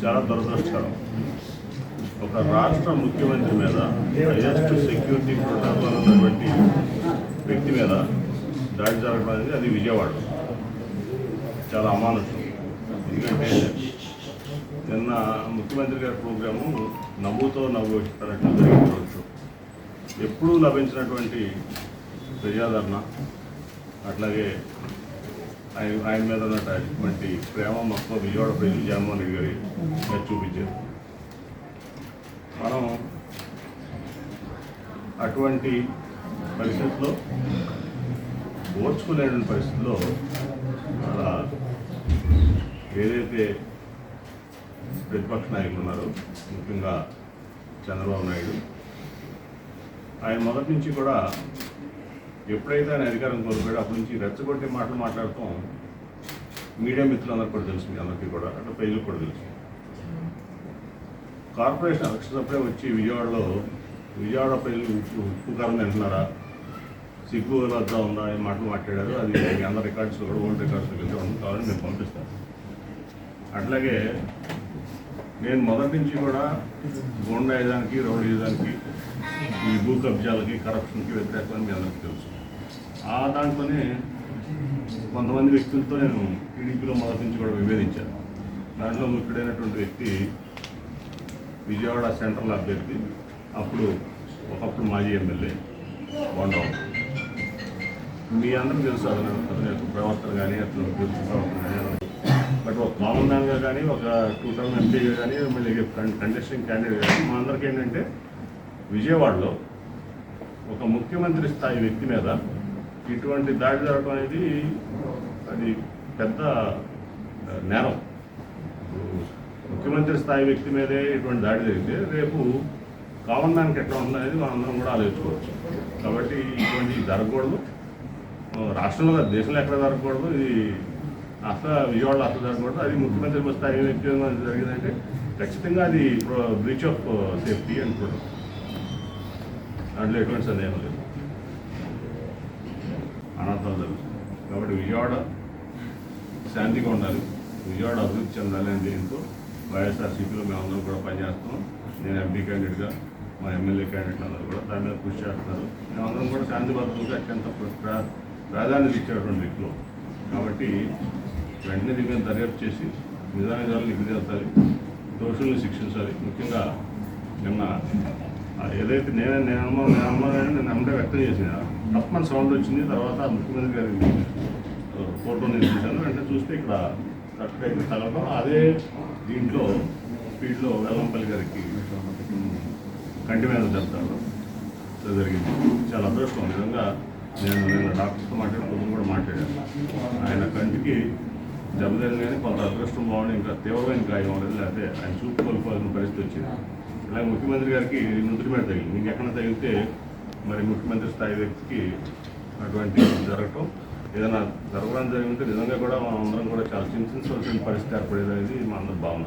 చాలా దురదృష్టకరం. ఒక రాష్ట్ర ముఖ్యమంత్రి మీద హైయెస్ట్ సెక్యూరిటీ ప్రోటోకాల్ ఉన్నటువంటి వ్యక్తి మీద దాడి జరగడం అనేది అది విజయవాడ. చాలా అమానుషం. ఎందుకంటే నిన్న ముఖ్యమంత్రి గారి ప్రోగ్రాము నవ్వుతో నవ్వు పెట్టడం జరిగిన రోజు. ఎప్పుడూ లభించినటువంటి ప్రజాదరణ అట్లాగే ఆయన ఆయన మీద ఉన్నటువంటి ప్రేమ మొత్తం విజయవాడ ప్రజలు జగన్మోహన్ రెడ్డి గారి మీద చూపించారు. మనం అటువంటి పరిస్థితుల్లో ఓర్చుకోలేని పరిస్థితుల్లో అలా ఏదైతే ప్రతిపక్ష నాయకులు ఉన్నారో ముఖ్యంగా చంద్రబాబు నాయుడు ఆయన మొదటి నుంచి కూడా ఎప్పుడైతే ఆయన అధికారం కోల్పోయాడో అప్పటి నుంచి రెచ్చగొట్టే మాటలు మాట్లాడటం మీడియా మిత్రులందరూ కూడా తెలుసు మీ అందరికీ కూడా అట్లా ప్రజలకు కూడా తెలుసు. కార్పొరేషన్ ఎలక్షన్ అప్పుడే వచ్చి విజయవాడలో విజయవాడ ప్రజలు ఉప్పు ఉప్పు కారం తింటున్నారా? సిగ్గు వద్దా ఉందా అని మాటలు మాట్లాడారు. అది మీ అందరి రికార్డ్స్ కూడా ఓల్డ్ రికార్డ్స్ వెళ్తే ఉంది కావాలని నేను పంపిస్తాను. అట్లాగే నేను మొదటి నుంచి కూడా గోండాయుధానికి రౌడీయుధానికి ఈ భూ కబ్జాలకి కరప్షన్కి వ్యతిరేకమని మీ అందరికీ తెలుసు. ఆ దాంట్లోనే కొంతమంది వ్యక్తులతో నేను టీడీపీలో మొదటి నుంచి కూడా విభేదించాను. దాంట్లో ముఖ్యుడైనటువంటి వ్యక్తి విజయవాడ సెంట్రల్ అభ్యర్థి అప్పుడు ఒకప్పుడు మాజీ ఎమ్మెల్యే బొండవ. మీ అందరూ తెలుసు అతను అతని యొక్క ప్రవర్తన కానీ అతను తెలుసు ప్రవర్తన కానీ బట్ ఒక కామన్ మ్యాన్గా కానీ ఒక టూ టర్మ్ ఎంపీగా కానీ మళ్ళీ కంటెస్టింగ్ క్యాండిడేట్ కానీ మా అందరికీ ఏంటంటే విజయవాడలో ఒక ముఖ్యమంత్రి స్థాయి వ్యక్తి మీద ఇటువంటి దాడి జరగడం అనేది అది పెద్ద నేరం. ముఖ్యమంత్రి స్థాయి వ్యక్తి మీదే ఇటువంటి దాడి జరిగితే రేపు కామన్ దానికి ఎట్లా ఉందనేది మనందరం కూడా ఆలోచించుకోవచ్చు. కాబట్టి ఇటువంటి జరగకూడదు. రాష్ట్రంలో దేశంలో ఎక్కడ జరగకూడదు. ఇది అసలు విజయవాడలో అసలు జరగకూడదు. అది ముఖ్యమంత్రి స్థాయి వ్యక్తి జరిగిందంటే ఖచ్చితంగా అది బ్రీచ్ ఆఫ్ సేఫ్టీ అనుకోవడం దాంట్లో ఎటువంటి సందేహం లేదు. అనాథాలు జరుగుతుంది. కాబట్టి విజయవాడ శాంతిగా ఉండాలి. విజయవాడ అభివృద్ధి చెందాలి అని దీంతో వైఎస్ఆర్సీపీలో మేమందరం కూడా పనిచేస్తున్నాం. నేను ఎంపీ క్యాండిడేట్గా మా ఎమ్మెల్యే క్యాండిడేట్ అందరూ కూడా దాని మీద కృషి చేస్తున్నారు. మేమందరం కూడా శాంతి భద్రతలకు అత్యంత ప్రా- ప్రాధాన్యత ఇచ్చేటువంటి వ్యక్తులు. కాబట్టి వెంటనే దీని మీద దర్యాప్తు చేసి నిజానిజాలు నిగ్రహించాలి దోషుల్ని శిక్షించాలి. ముఖ్యంగా నిన్న ఏదైతే నేనే నేను అమ్మ నేను అమ్మ నేను అమ్మడే వ్యక్తం చేసిన తప్పని సౌండ్ వచ్చింది తర్వాత ముఖ్యమంత్రి గారి ఫోటో నేను చూశాను. వెంటనే చూస్తే ఇక్కడ కరెక్ట్ తగలడం అదే దీంట్లో స్పీడ్లో వెల్లంపల్లి గారికి కంటి మీద జరుగుతాడు జరిగింది. చాలా అదృష్టం. నిజంగా నేను నేను డాక్టర్తో మాట్లాడి పొద్దున కూడా మాట్లాడాను. ఆయన కంటికి దెబ్బతిని కానీ కొంత అదృష్టం బాగుండి ఇంకా తీవ్రమైన గాయం అవ్వలేదు. లేకపోతే ఆయన చూపు కోల్పోవాల్సిన పరిస్థితి వచ్చింది. అలాగే ముఖ్యమంత్రి గారికి నుదుటి మీద తగిలింది. ఇంకెక్కడ తగిలితే మరి ముఖ్యమంత్రి స్థాయి వ్యక్తికి అటువంటి జరగటం ఏదైనా జరగడం జరిగితే నిజంగా కూడా మనం అందరం కూడా చాలా చింతించవలసిన పరిస్థితి ఏర్పడేది అనేది మా అందరి భావన.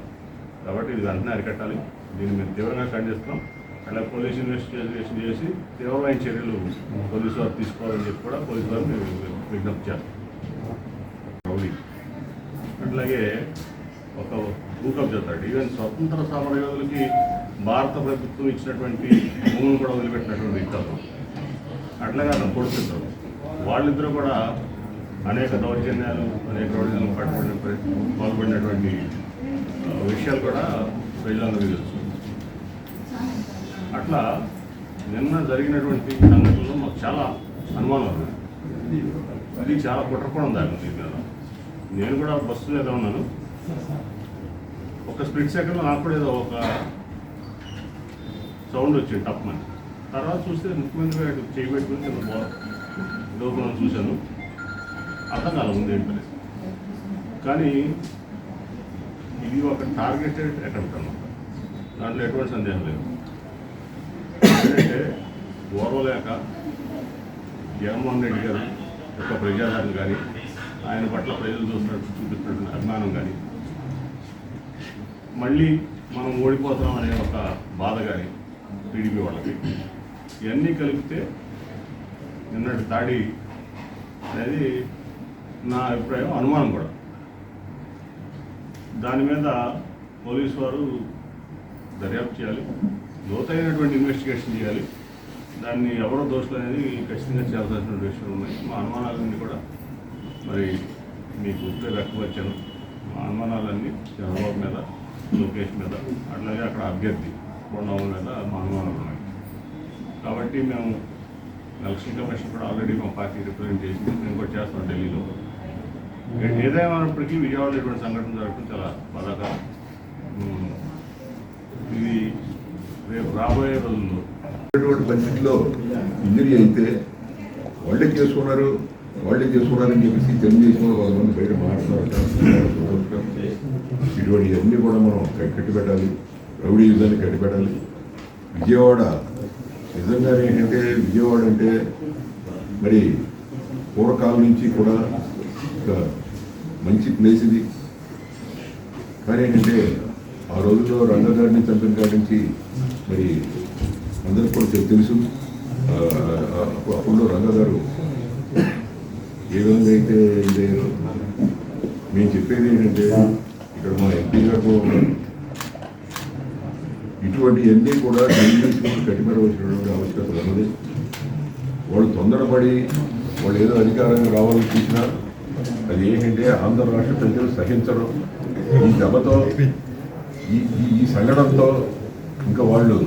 కాబట్టి ఇది వెంటనే అరికట్టాలి. దీన్ని మేము తీవ్రంగా ఖండిస్తున్నాం అలా పోలీస్ ఇన్వెస్టిగేషన్ చేసి తీవ్రమైన చర్యలు పోలీసు వారు తీసుకోవాలని చెప్పి కూడా పోలీసు వారు మేము విజ్ఞప్తి చేస్తాం. రౌడీ. అట్లాగే ఒక భూ చేస్తాడు ఈవెన్ స్వతంత్ర సమరయోధులకి భారత ప్రభుత్వం ఇచ్చినటువంటి భూములు కూడా వదిలిపెట్టినటువంటి వ్యక్తులు. అట్లాగే అతను కొడుతుంటారు వాళ్ళిద్దరూ కూడా అనేక దౌర్జన్యాలు అనేక రౌడీలను పట్టుబడిన పాల్పడినటువంటి విషయాలు కూడా ప్రజలందరూ తెలుసు. అట్లా నిన్న జరిగినటువంటి సంఘటనలో మాకు చాలా అనుమానం ఉంది. ఇది చాలా కుట్రకోణం దాని మీద నేను కూడా బస్సు మీద ఉన్నాను. ఒక స్ప్లిట్ సెకండ్లో నాకు కూడా ఏదో ఒక సౌండ్ వచ్చింది తప్పమని. తర్వాత చూస్తే ముఖ్యమంత్రి గారు చేయి పెట్టుకుని కింద లోపల చూశాను అర్థం కాల ఉంది ఏంటి కానీ ఇది ఒక టార్గెటెడ్ అటెంప్ట్ అన్నమాట. దాంట్లో ఎటువంటి సందేహం లేదు. ఎందుకంటే ఓర్వలేక జగన్మోహన్ రెడ్డి గారు యొక్క ప్రజాదరణ కానీ ఆయన పట్ల ప్రజలు చూస్తున్నట్టు చూపిస్తున్నటువంటి అభిమానం కానీ మళ్ళీ మనం ఓడిపోతాం అనే ఒక బాధ కానీ టీడీపీ వాళ్ళకి. ఇవన్నీ కలిపితే నిన్నటి దాడి అనేది నా అభిప్రాయం అనుమానం కూడా. దాని మీద పోలీసు వారు దర్యాప్తు చేయాలి. లోతైనటువంటి ఇన్వెస్టిగేషన్ చేయాలి. దాన్ని ఎవరో దోషులు అనేది ఖచ్చితంగా చేయాల్సిన విషయాలు ఉన్నాయి. మా అనుమానాలన్నీ కూడా మరి మీకు వ్యక్తపరిచాను మా అనుమానాలన్నీ చంద్రబాబు మీద లోకేష్ మీద. అట్లాగే అక్కడ అభ్యర్థి బొండవ మీద మా అనుమానాలు ఉన్నాయి. కాబట్టి మేము ఎలక్షన్ కమిషన్ కూడా ఆల్రెడీ మా పార్టీ రిప్రజెంట్ చేసింది. మేము కూడా చేస్తాం ఢిల్లీలో. ఏ- ఏదేమైనప్పటికీ విజయవాడలో ఇటువంటి సంఘటన జరగడం చాలా బాధాకరం. ఇది రేపు రాబోయే రోజుల్లో. బడ్జెట్లో ఇంజరీ అయితే వాళ్ళే చేసుకున్నారు వాళ్ళే చేసుకున్నారని చెప్పేసి తెలుగుదేశం వాళ్ళు బయట మాట్లాడుతున్నారు. ఇటువంటి అన్నీ కూడా మనం కట్టిపెట్టాలి రౌడీ యుద్ధాన్ని కట్టిపెట్టాలి. విజయవాడ నిజంగా ఏంటంటే విజయవాడ అంటే మరి పూర్వకాలం నుంచి కూడా ఒక మంచి ప్లేస్ ఇది. కానీ ఏంటంటే ఆ రోజుల్లో రంగగారిని చంపిన కాడి నుంచి మరి అందరికి కూడా తెలుసు. అప్పుడు- అప్పుడు రంగగారు ఏ విధంగా అయితే ఇదయ్యారో మేము చెప్పేది ఏంటంటే ఇక్కడ మా ఎంపీ గారు కూడా ఉన్నారు ఇటువంటి అన్నీ కూడా తెలుగుదేశం కట్టిపెట్టవలసినటువంటి ఆవశ్యకత ఉన్నది. వాళ్ళు తొందరపడి వాళ్ళు ఏదో అధికారంగా రావాలని చూసినా అది ఏంటంటే ఆంధ్ర రాష్ట్ర ప్రజలు సహించరు. ఈ దెబ్బతో ఈ ఈ- సంఘటనతో ఇంకా వాళ్ళు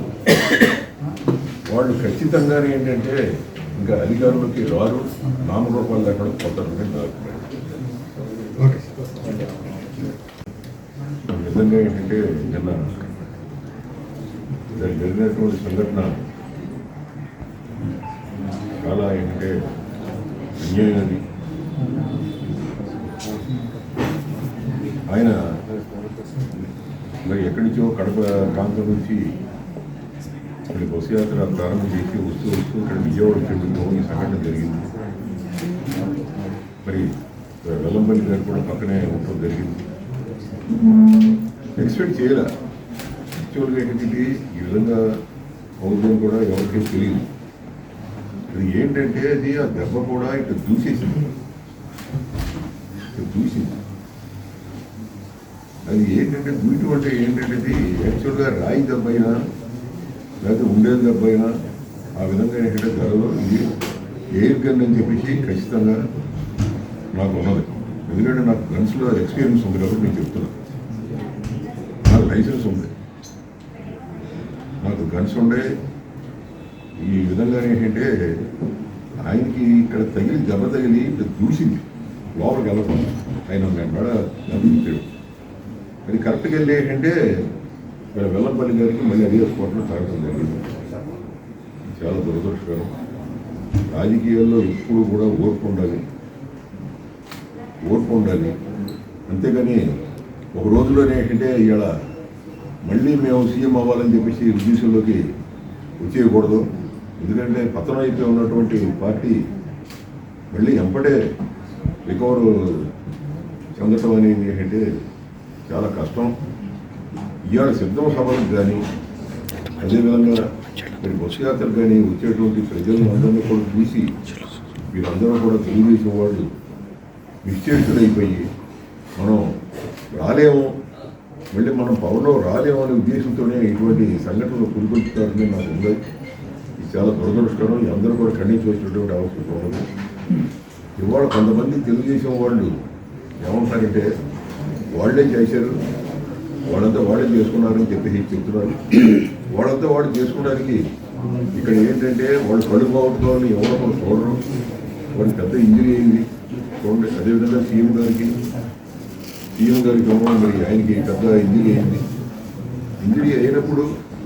వాళ్ళు ఖచ్చితంగా ఏంటంటే ఇంకా అధికారంలోకి రారు. నామరూపాలు లేకుండా పోతారని నా అభిప్రాయం నిజంగా ఏంటంటే నిన్న జరిగినటువంటి సంఘటన చాలా ఏంటంటే అన్యాయం అది ఆయన మరి ఎక్కడి నుంచో కడప ప్రాంతం నుంచి మరి బస్సు యాత్ర ప్రారంభం చేసి వస్తూ వస్తూ ఇక్కడ విజయవాడ చెందులో ఈ సంఘటన జరిగింది. మరి వెల్లంపల్లి గారు కూడా పక్కనే ఉండటం జరిగింది. ఎక్స్పెక్ట్ చేయలే. యాక్చువల్గా ఏంటంటే ఈ విధంగా అవుతుందని కూడా ఎవరికీ తెలియదు. అది ఏంటంటే అది ఆ దెబ్బ కూడా ఇటు దూసేసింది. ఇటు దూసింది. అది ఏంటంటే దూయటం అంటే ఏంటంటే అది యాక్చువల్గా రాయి దెబ్బ అయినా లేకపోతే ఉండేది దెబ్బ అయినా ఆ విధంగా ఏంటంటే ధరలో ఇది ఎయిర్ గన్ అని చెప్పేసి ఖచ్చితంగా నాకు ఉన్నది. ఎందుకంటే నాకు గన్స్లో ఎక్స్పీరియన్స్ ఉంది కాబట్టి నేను చెప్తున్నాను నాకు లైసెన్స్ ఉంది. నాకు గన్స్ ఉండే. ఈ విధంగా ఏంటంటే ఆయనకి ఇక్కడ తగిలి దెబ్బ తగిలి దూసింది. లోపలికి వెళ్ళకుండా. ఆయన మేడ దెబ్బతింటాడు అది కరెక్ట్గా వెళ్ళి ఏంటంటే ఇక్కడ వెల్లంపల్లి గారికి మళ్ళీ అదే స్పాట్లో తాగడం జరిగింది. చాలా దురదృష్టకరం. రాజకీయాల్లో ఎప్పుడు కూడా ఓర్పు ఉండాలి. ఓర్పు ఉండాలి. అంతేగాని ఒక రోజులోనే ఏంటంటే ఇవాళ మళ్ళీ మేము సీఎం అవ్వాలని చెప్పేసి ఉద్దేశంలోకి వచ్చేయకూడదు. ఎందుకంటే పతనం అయిపోయి ఉన్నటువంటి పార్టీ మళ్ళీ ఎంపటే రికవర్ చెందటం అనేది ఏంటంటే చాలా కష్టం. ఇవాళ సిద్ధం సభలకు కానీ అదేవిధంగా మరి బస్సు యాత్రకు కానీ వచ్చేటువంటి ప్రజలను అందరినీ కూడా చూసి వీరందరూ కూడా తెలుగుదేశం వాళ్ళు నిశ్చేతులైపోయి మనం రాలేము. మళ్ళీ మనం పవన్లో రాలేమనే ఉద్దేశంతోనే ఇటువంటి సంఘటనలు పురికొల్పుతారని నాకు ఉంది. ఇది చాలా దురదృష్టకరం. అందరూ కూడా ఖండించవలసినటువంటి అవసరం ఉండదు ఇవాళ కొంతమంది తెలుగుదేశం వాళ్ళు ఏమంటారంటే వాళ్ళే చేశారు వాళ్ళంతా వాళ్ళే చేసుకున్నారని చెప్పేసి చెప్తున్నారు. వాళ్ళంతా వాళ్ళు చేసుకోవడానికి ఇక్కడ ఏంటంటే వాళ్ళు కళ్ళు బాగుంటుందని ఎవరో చూడరు. వాళ్ళకి పెద్ద ఇంజరీ అయింది. చూడండి అదేవిధంగా సీఎం గారికి సీఎం గారికి ఏమో మరి ఆయనకి పెద్ద ఇంజరీ అయింది. ఇంజరీ అయినప్పుడు